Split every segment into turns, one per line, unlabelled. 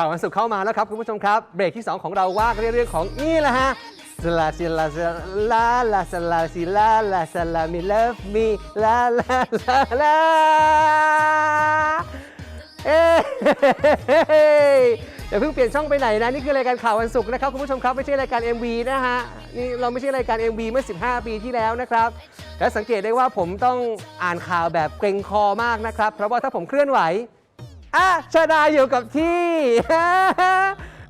ข่าววันศุกร์เข้ามาแล้วครับคุณผู้ชมครับ เบรกที่ 2 ของเราว่ากันเรื่องของนี่แหละฮะสลาซิลาสลาลาสลาซิลาลาสลามิเลิฟมีลาลาลาลาเอ้ยอย่าเพิ่งเปลี่ยนช่องไปไหนนะ นี่คือรายการข่าววันศุกร์นะครับคุณผู้ชมครับไม่ใช่รายการ MV นะฮะนี่เราไม่ใช่รายการ MV เมื่อ 15 ปีที่แล้วนะครับและสังเกตได้ว่าผมต้องอ่านข่าวแบบเกรงคอมากนะครับ เพราะว่าถ้าผมเคลื่อนไหว อะชาดาอยู่กับที่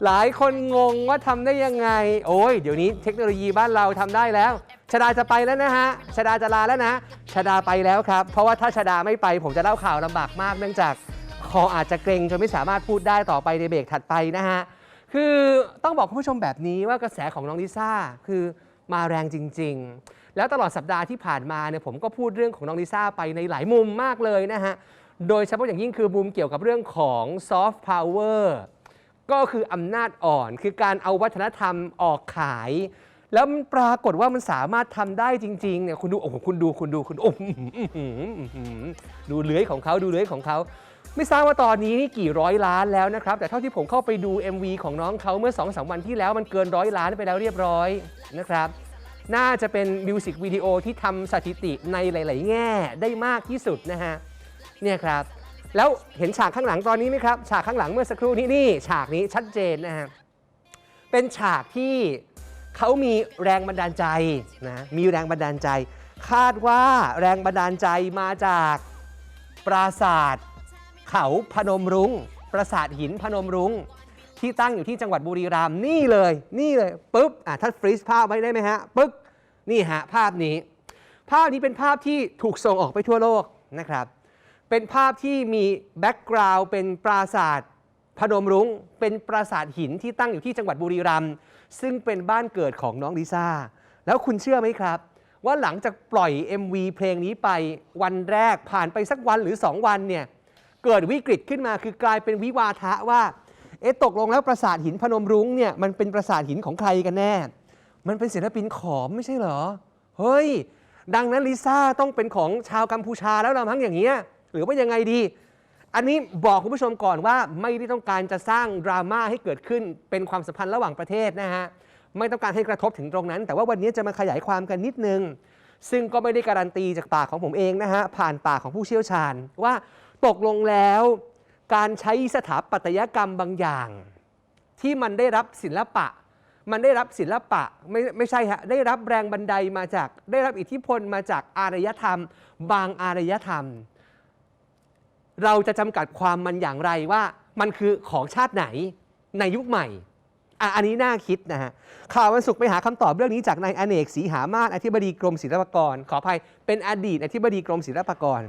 หลายคนงงว่าทำได้ยังไง โอ้ยเดี๋ยวนี้เทคโนโลยีบ้านเราทำได้แล้วชาดาจะไปแล้วนะฮะชาดาจะลาแล้วนะชาดาไปแล้วครับ เพราะว่าถ้าชาดาไม่ไป ผมจะเล่าข่าวลำบากมากเนื่องจากคออาจจะเกรงจนไม่สามารถพูดได้ต่อไปในเบรกถัดไปนะฮะ คือต้องบอกคุณผู้ชมแบบนี้ว่ากระแสของน้องลิซ่าคือมาแรงจริง ๆ แล้วตลอดสัปดาห์ที่ผ่านมาเนี่ยผมก็พูดเรื่องของน้องลิซ่าไปในหลายมุมมากเลยนะฮะ โดยเฉพาะอย่างยิ่งคือมุมเกี่ยวกับเรื่องของซอฟต์พาวเวอร์ก็คืออำนาจอ่อนคือการเอาวัฒนธรรมออกขาย แล้วมันปรากฏว่ามันสามารถทำได้จริงๆเนี่ยคุณดูโอ้โหคุณดูคุณดูคุณโอ้โหอื้อหืออื้อหือดูเลื้อยของเขาดูเลื้อยของเขา ไม่ทราบว่าตอนนี้นี่กี่ร้อยล้านแล้วนะครับ แต่เท่าที่ผมเข้าไปดู MV ของน้องเขาเมื่อ2อสวันที่แล้วมันเกินร้อยล้านไปแล้วเรียบร้อยนะครับ น่าจะเป็นมิวสิกวิดีโอที่ทำสถิติในหลาย ๆ แง่ได้มากที่สุดนะฮะ เนี่ยครับแล้วเห็นฉากข้างหลังตอนนี้ไหมครับ ฉากข้างหลังเมื่อสักครู่นี้นี่ฉากนี้ชัดเจนนะฮะเป็นฉากที่เขามีแรงบันดาลใจนะมีแรงบันดาลใจ คาดว่าแรงบันดาลใจมาจากปราสาทเขาพนมรุง้ง ปราสาทหินพนมรุง้ง ที่ตั้งอยู่ที่จังหวัดบุรีรัมย์นี่เลย นี่เลยปุ๊บอะถ้าฟรีซภาพไว้ได้ไหมฮะปึ๊บนี่ฮะภาพนี้ ภาพนี้เป็นภาพที่ถูกส่งออกไปทั่วโลกนะครับ เป็นภาพที่มีแบ็กกราวด์เป็นปราสาทพนมรุง้ง เป็นปราสาทหินที่ตั้งอยู่ที่จังหวัดบุรีรัมย์ซึ่งเป็นบ้านเกิดของน้องลิซ่า แล้วคุณเชื่อไหมครับ ว่าหลังจากปล่อย MV เพลงนี้ไปวันแรกผ่านไปสักวันหรือ 2 วันเนี่ยเกิดวิกฤตขึ้นมาคือกลายเป็นวิวาทะว่าเอ๊ะตกลงแล้วปราสาทหินพนมรุ้งเนี่ยมันเป็นปราสาทหินของใครกันแน่ มันเป็นศิลปินขอมไม่ใช่เหรอ เฮ้ย ดังนั้นลิซ่าต้องเป็นของชาวกัมพูชาแล้วละมั้งอย่างเงี้ย หรือว่ายังไงดี อันนี้บอกคุณผู้ชมก่อนว่าไม่ได้ต้องการจะสร้างดราม่าให้เกิดขึ้นเป็นความสัมพันธ์ระหว่างประเทศนะฮะไม่ต้องการให้กระทบถึงตรงนั้น แต่ว่าวันนี้จะมาขยายความกันนิดนึง ซึ่งก็ไม่ได้การันตีจากปากของผมเองนะฮะผ่านปากของผู้เชี่ยวชาญ ว่าตกลงแล้ว การใช้สถาปัตยกรรมบางอย่าง ที่มันได้รับศิลปะ มันได้รับศิลปะไม่ไม่ใช่ฮะได้รับแรงบันไดมาจากได้รับอิทธิพลมาจากอารยธรรม บางอารยธรรม เราจะจำกัดความมันอย่างไรว่ามันคือของชาติไหนในยุคใหม่อะอันนี้น่าคิดนะฮะ ข่าววันศุกร์ไปหาคำตอบเรื่องนี้จากนายอเนกศรีหามาศอธิบดีกรมศิลปากร ขออภัย เป็นอดีตอธิบดีกรมศิลปากร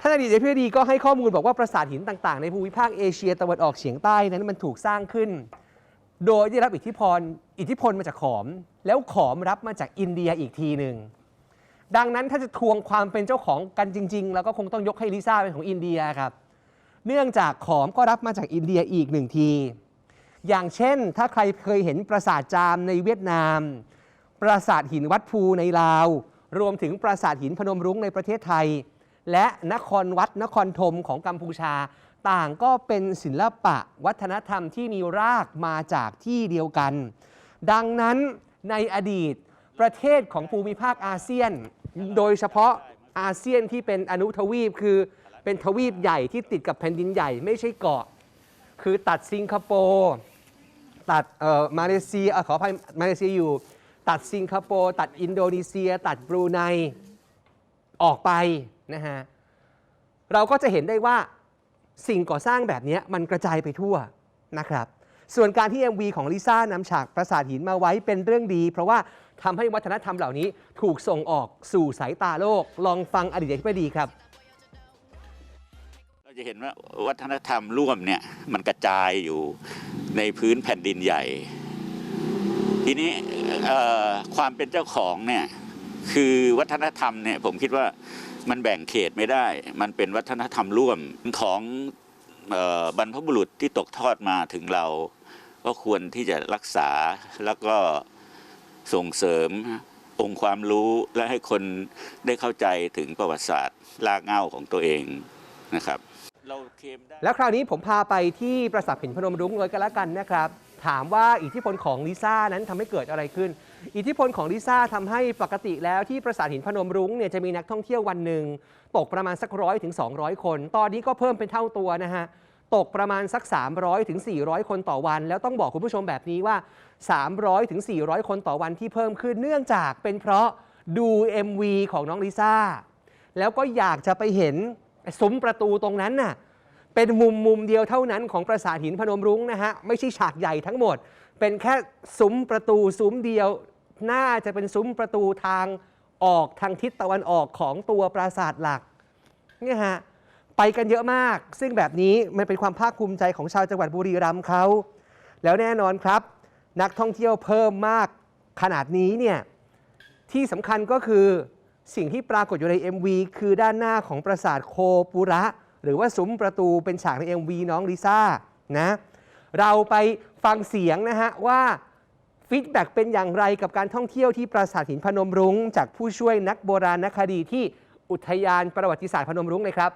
ท่านอดีตอธิบดีก็ให้ข้อมูลบอกว่าปราสาทหินต่างๆ ในภูมิภาคเอเชียตะวันออกเฉียงใต้นั้นมันถูกสร้างขึ้น โดยได้รับอิทธิพล อิทธิพลมาจากขอม แล้วขอมรับมาจากอินเดียอีกทีหนึ่ง ดังนั้นถ้าจะทวงความเป็นเจ้าของกันจริง ๆ แล้วก็คงต้องยกให้ลิซ่าเป็นของอินเดียครับ เนื่องจากขอมก็รับมาจากอินเดียอีกหนึ่งที อย่างเช่น ถ้าใครเคยเห็นปราสาทจามในเวียดนาม ปราสาทหินวัดภูในลาว รวมถึงปราสาทหินพนมรุ้งในประเทศไทย และนครวัดนครธมของกัมพูชา ต่างก็เป็นศิลปะวัฒนธรรมที่มีรากมาจากที่เดียวกัน ดังนั้นในอดีตประเทศของภูมิภาคอาเซียน โดยเฉพาะอาเซียนที่เป็นอนุทวีปคือเป็นทวีปใหญ่ที่ติดกับแผ่นดินใหญ่ไม่ใช่เกาะ คือตัดสิงคโปร์ตัดเอ่อมาเลเซียอขออภัยมาเลเซียอยู่ ตัดสิงคโปร์ตัดอินโดนีเซีย ตัดบรูไนออกไปนะฮะเราก็จะเห็นได้ว่าสิ่งก่อสร้างแบบนี้มันกระจายไปทั่วนะครับ ส่วนการที่ MV ของลิซ่านำฉากปราสาทหินมาไว้เป็นเรื่องดี เพราะว่า ทำให้วัฒนธรรมเหล่านี้ถูกส่งออกสู่สายตาโลก ลองฟังอดีตอธิบดีครับ
เราจะเห็นว่าวัฒนธรรมร่วมเนี่ยมันกระจายอยู่ในพื้นแผ่นดินใหญ่ ทีนี้ความเป็นเจ้าของเนี่ยคือวัฒนธรรมเนี่ยผมคิดว่ามันแบ่งเขตไม่ได้ มันเป็นวัฒนธรรมร่วมของออบรรพบุรุษที่ตกทอดมาถึงเรา ก็ควรที่จะรักษาแล้วก็ ส่งเสริมองค์ความรู้และให้คนได้เข้าใจถึงประวัติศาสตร์รากเง้าของตัวเองนะครับ
แล้วคราวนี้ผมพาไปที่ปราสาทหินพนมรุ้งเลยก็แล้วกันนะครับ ถามว่าอิทธิพลของลิซ่านั้นทำให้เกิดอะไรขึ้น อิทธิพลของลิซ่าทำให้ปกติแล้วที่ปราสาทหินพนมรุ้งเนี่ยจะมีนักท่องเที่ยววันหนึ่งตกประมาณสักร้อยถึง200 คน ตอนนี้ก็เพิ่มเป็นเท่าตัวนะฮะ ตกประมาณสัก 300ถึง400 คนต่อวัน แล้วต้องบอกคุณผู้ชมแบบนี้ว่า 300ถึง400 คนต่อวันที่เพิ่มขึ้นเนื่องจากเป็นเพราะดู MV ของน้องลิซ่า แล้วก็อยากจะไปเห็นซุ้มประตูตรงนั้นน่ะเป็นมุมมุมเดียวเท่านั้นของปราสาทหินพนมรุ้งนะฮะ ไม่ใช่ฉากใหญ่ทั้งหมด เป็นแค่ซุ้มประตูซุ้มเดียว น่าจะเป็นซุ้มประตูทางออกทางทิศตะวันออกของตัวปราสาทหลักเนี่ยฮะ ไปกันเยอะมาก ซึ่งแบบนี้มันเป็นความภาคภูมิใจของชาวจังหวัดบุรีรัมย์เขา แล้วแน่นอนครับ นักท่องเที่ยวเพิ่มมากขนาดนี้เนี่ยที่สำคัญก็คือสิ่งที่ปรากฏอยู่ใน MV คือด้านหน้าของปราสาทโคปุระ หรือว่าซุ้มประตูเป็นฉากใน MV น้องลิซ่านะเราไปฟังเสียงนะฮะว่าฟีดแบ็กเป็นอย่างไรกับการท่องเที่ยวที่ปราสาทหินพนมรุ้ง จากผู้ช่วยนักโบราณคดีที่อุทยานประวัติศาสตร์พนมรุ้งเลยครับ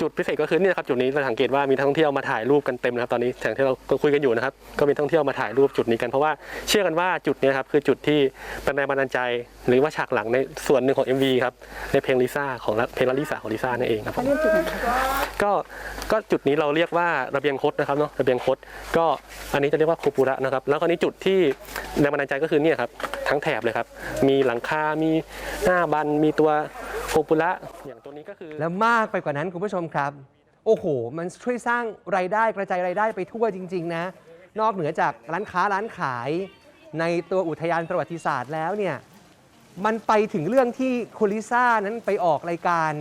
จุดพิเศษก็คือเนี่ยครับจุดนี้เราสังเกตว่ามีนักท่องเที่ยวมาถ่ายรูปกันเต็มนะครับตอนนี้อย่างที่เราคุยกันอยู่นะครับก็มีนักท่องเที่ยวมาถ่ายรูปจุดนี้กันเพราะว่าเชื่อกันว่าจุดเนี้ครับคือจุดที่เป็นแรงบันดาลใจ หรือว่าฉากหลังในส่วนหนึ่งของ MV ครับในเพลงลิซ่าของเพลงลาลิสาของลิซ่านั่นเองครับผม
เรียกจุดไหนคะ
ก็ก็จุดนี้เราเรียกว่าระเบียงคดนะครับเนาะระเบียงคดก็อันนี้จะเรียกว่าโคปุระนะครับแล้วก็นี้จุดที่แรงบันดาลใจก็คือเนี่ยครับทั้งแถบเลยครับมีหลังคา มีหน้าบันมีตัวโคปุระอย่างตัว นี้ก็คือ
แล้วมากไปกว่านั้นคุณผู้ชมครับ โอ้โห มันช่วยสร้างรายได้กระจายรายได้ไปทั่วจริง ๆ นะ นอกเหนือจากร้านค้าร้านขาย ในตัวอุทยานประวัติศาสตร์แล้วเนี่ยมันไปถึงเรื่องที่คุณลิซ่านั้นไปออกรายการ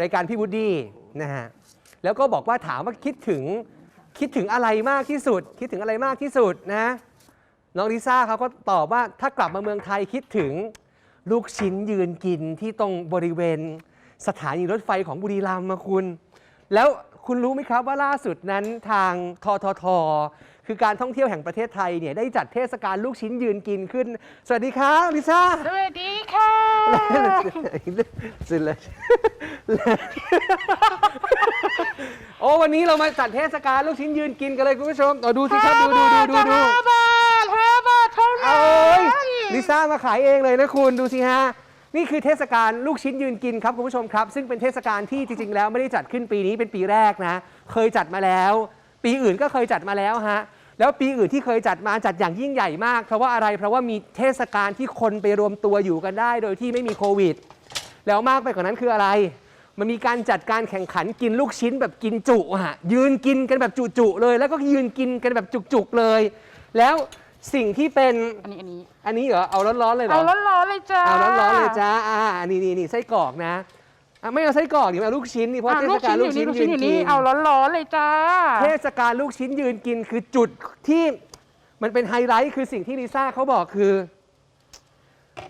รายการพี่วูดดี้นะฮะแล้วก็บอกว่าถามว่าคิดถึงคิดถึงอะไรมากที่สุด คิดถึงอะไรมากที่สุดนะน้องลิซ่าเขาก็ตอบว่าถ้ากลับมาเมืองไทยคิดถึงลูกชิ้นยืนกินที่ตรงบริเวณ สถานีรถไฟของบุรีรัมย์มาคุณ แล้วคุณรู้ไหมครับว่าล่าสุดนั้นทางททท คือการท่องเที่ยวแห่งประเทศไทยเนี่ยได้จัดเทศกาลลูกชิ้นยืนกินขึ้น สวัสดีครับลิซ่า
สวัสดีค่ะ
สุดเลยโอ้วันนี้เรามาจัดเทศกาลลูกชิ้นยืนกินกันเลยคุณผู้ชมเอาดูสิครับ ดูดูดูดูดู
ห้าบาทห้าบาทเท่านั้
เอ้ย
น
ลิซ่ามาขายเองเลยนะคุณดูสิฮะ นี่คือเทศกาลลูกชิ้นยืนกินครับคุณผู้ชมครับ ซึ่งเป็นเทศกาลที่จริงๆแล้วไม่ได้จัดขึ้นปีนี้เป็นปีแรกนะ เคยจัดมาแล้ว ปีอื่นก็เคยจัดมาแล้วฮะแล้วปีอื่นที่เคยจัดมาจัดอย่างยิ่งใหญ่มาก เพราะว่าอะไรเพราะว่ามีเทศกาลที่คนไปรวมตัวอยู่กันได้ โดยที่ไม่มีโควิด แล้วมากไปกว่านั้นคืออะไร มันมีการจัดการแข่งขันกินลูกชิ้นแบบกินจุฮะยืนกินกันแบบจุๆเลย แล้วก็ยืนกินกันแบบจุกๆเลย แล้ว สิ่งที่เป็น
อันนี้อันนี้
อันนี้เหรอเอาร้อนๆเลยเหรอ
เอาร้อนๆเลยจ้า
เอาร้อนๆเลยจ้าอ่าอันนี้นี่นี่ไส้กรอกนะอะไม่เอาไส้กรอกนี่เอาลูกชิ้นนี่เพราะ
อะ
เท
ลู
ศ
ก
กา
ชิ้
ล
น
ลู
อกยู่
ชิ้
นี่
น
ลูก
ยื
ชิ้น
น
อยู่
กิ
นี่
น
เอาร้อนๆเลยจ้า
เทศกาลลูกชิ้นยืนกินคือจุดที่มันเป็นไฮไลท์คือสิ่งที่ลิซ่าเขาบอกคือ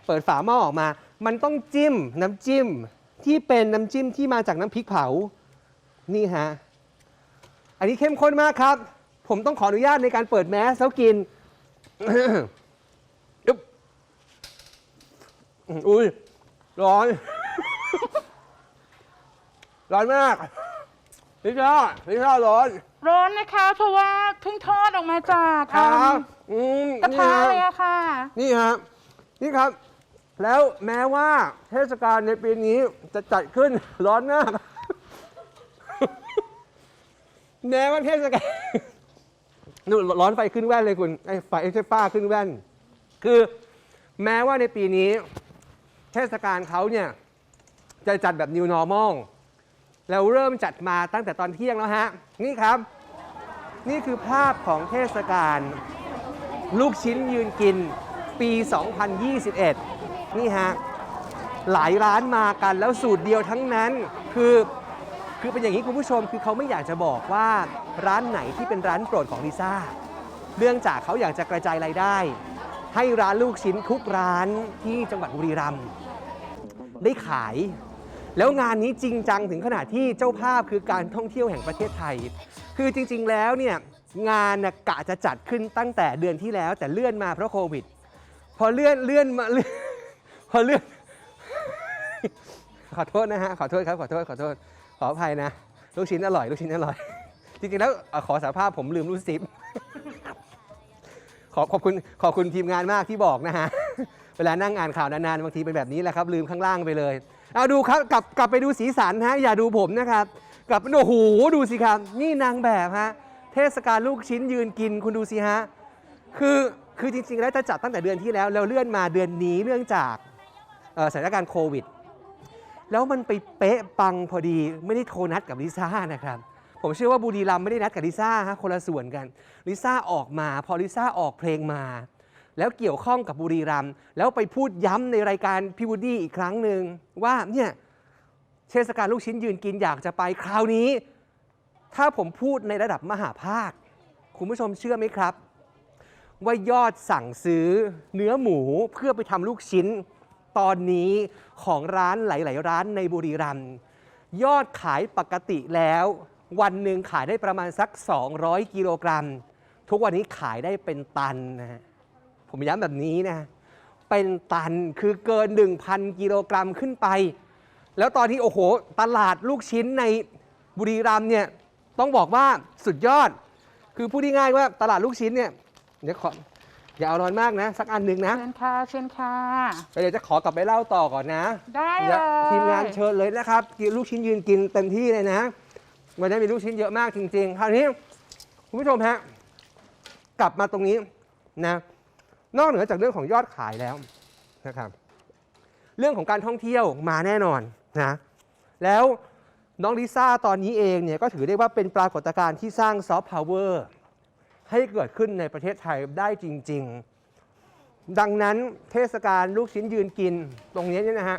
เปิดฝาหม้อออกมา มันต้องจิ้มน้ำจิ้มที่เป็นน้ำจิ้มที่มาจากน้ำพริกเผา นี่ฮะ อันนี้เข้มข้นมากครับ ผมต้องขออนุญาตในการเปิดแมสแล้วกิน อึ๊บอุ้ย ร้อน ร้อนมากลิซ่าลิซ่าร้อน
ร้อนนะคะ เพราะว่าเพิ่งทอดออกมาจาก
ครับ อืม
กระ
นี่
ทะ
ฮะ
เลยอะค่ะ
นี่ฮะนี่ครับ แล้วแม้ว่าเทศกาลในปีนี้จะจัดขึ้นร้อนมาก แม้ว่าเทศกาล นู่นร้อนไฟขึ้นแว่นเลยคุณไอ้ไฟไอ้ไฟฟ้าขึ้นแว่น คือแม้ว่าในปีนี้ เทศกาลเขาเนี่ยจะจัดแบบ new normal แล้วเริ่มจัดมาตั้งแต่ตอนเที่ยงแล้วฮะ นี่ครับ นี่คือภาพของเทศกาลลูกชิ้นยืนกินปี 2021 นี่ฮะ หลายร้านมากันแล้วสูตรเดียวทั้งนั้นคือ คือเป็นอย่างนี้คุณผู้ชมคือเขาไม่อยากจะบอกว่าร้านไหนที่เป็นร้านโปรดของลิซ่าเนื่องจากเขาอยากจะกระจายรายได้ ให้ร้านลูกชิ้นทุกร้านที่จังหวัดบุรีรัมย์ได้ขาย แล้วงานนี้จริงจังถึงขนาดที่เจ้าภาพคือการท่องเที่ยวแห่งประเทศไทย คือจริง ๆ แล้วเนี่ยงานนะกะจะจัดขึ้นตั้งแต่เดือนที่แล้วแต่เลื่อนมาเพราะโควิด พอเลื่อนเลื่อนมาเลื่อนพอเลื่อนขอโทษนะฮะขอโทษครับขอโทษขอโทษ ขออภัยนะ ลูกชิ้นอร่อย ลูกชิ้นอร่อย จริงๆ แล้วขอสารภาพผมลืมรูดซิปขอขอบคุณขอบคุณทีมงานมากที่บอกนะฮะ เวลานั่งอ่านข่าวนานๆ บางทีเป็นแบบนี้แหละครับ ลืมข้างล่างไปเลย เอาดูครับกลับกลับไปดูสีสันฮะ อย่าดูผมนะครับ กลับโอ้โหดูสิครับ นี่นางแบบฮะ เทศกาลลูกชิ้นยืนกินคุณดูสิฮะ คือคือจริงๆ แล้วจะจัดตั้งแต่เดือนที่แล้วแล้วเลื่อนมาเดือนนี้เนื่องจากสถานการณ์โควิด แล้วมันไปเป๊ะปังพอดีไม่ได้โทรนัดกับลิซ่านะครับ ผมเชื่อว่าบุรีรัมไม่ได้นัดกับลิซ่าฮะคนละส่วนกันลิซ่าออกมา พอลิซ่าออกเพลงมา แล้วเกี่ยวข้องกับบุรีรัมแล้วไปพูดย้ำในรายการพี่วูดดี้อีกครั้งหนึ่งว่าเนี่ยเทศกาลลูกชิ้นยืนกินอยากจะไปคราวนี้ ถ้าผมพูดในระดับมหาภาค คุณผู้ชมเชื่อไหมครับ ว่ายอดสั่งซื้อเนื้อหมูเพื่อไปทำลูกชิ้น ตอนนี้ของร้านหลาย ๆ ร้านในบุรีรัมย์ยอดขายปกติแล้ว วันหนึ่งขายได้ประมาณสัก 200 กิโลกรัม ทุกวันนี้ขายได้เป็นตันนะผมย้ำแบบนี้นะ เป็นตันคือเกิน 1,000 กิโลกรัมขึ้นไป แล้วตอนนี้โอ้โห ตลาดลูกชิ้นในบุรีรัมย์เนี่ยต้องบอกว่าสุดยอด คือพูดง่ายๆว่าตลาดลูกชิ้นเนี่ยเดี๋ยวขอ อย่าเอานอนมากนะ สักอันหนึ่งนะ
เชิญค่ะเชิญค่ะ
เดี๋ยวจะขอกลับไปเล่าต่อก่อนนะ
ได้เล
เดี๋ยวยทีมงานเชิญเลยนะครับกินลูกชิ้นยืนกินเต็มที่เลยนะวันนี้มีลูกชิ้นเยอะมากจริงๆคราวนี้คุณผู้ชมฮะกลับมาตรงนี้นะนอกเหนือจากเรื่องของยอดขายแล้วนะครับ เรื่องของการท่องเที่ยวมาแน่นอนนะแล้วน้องลิซ่าตอนนี้เองเนี่ยก็ถือได้ว่าเป็นปรากฏการณ์ที่สร้างซอฟต์พาวเวอร์ ให้เกิดขึ้นในประเทศไทยได้จริง ๆ ดังนั้นเทศกาลลูกชิ้นยืนกินตรงนี้เนี่ยนะฮะ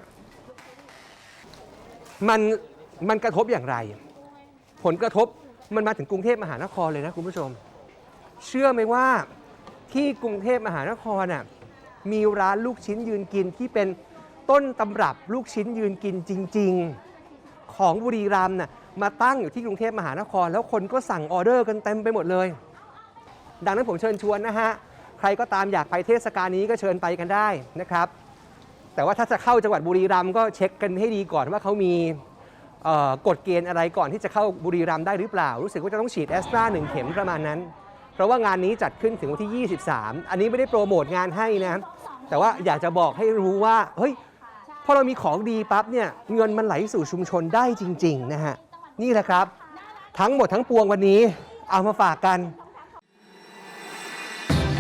มันมันกระทบอย่างไร ผลกระทบมันมาถึงกรุงเทพมหานครเลยนะคุณผู้ชม เชื่อไหมว่าที่กรุงเทพมหานครน่ะมีร้านลูกชิ้นยืนกินที่เป็นต้นตำรับลูกชิ้นยืนกินจริง ๆ ของบุรีรัมย์น่ะมาตั้งอยู่ที่กรุงเทพมหานคร แล้วคนก็สั่งออเดอร์กันเต็มไปหมดเลย ดังนั้นผมเชิญชวนนะฮะใครก็ตามอยากไปเทศกาลนี้ก็เชิญไปกันได้นะครับ แต่ว่าถ้าจะเข้าจังหวัดบุรีรัมย์ก็เช็คกันให้ดีก่อนว่าเขามีกฎเกณฑ์อะไรก่อนที่จะเข้าบุรีรัมย์ได้หรือเปล่า รู้สึกว่าจะต้องฉีดแอสตราหนึ่งเข็มประมาณนั้น เพราะว่างานนี้จัดขึ้นถึงวันที่ 23 อันนี้ไม่ได้โปรโมทงานให้นะแต่ว่าอยากจะบอกให้รู้ว่าเฮ้ยพอเรามีของดีปั๊บเนี่ยเงินมันไหลสู่ชุมชนได้จริง ๆ นะฮะ นี่แหละครับ ทั้งหมดทั้งปวงวันนี้เอามาฝากกัน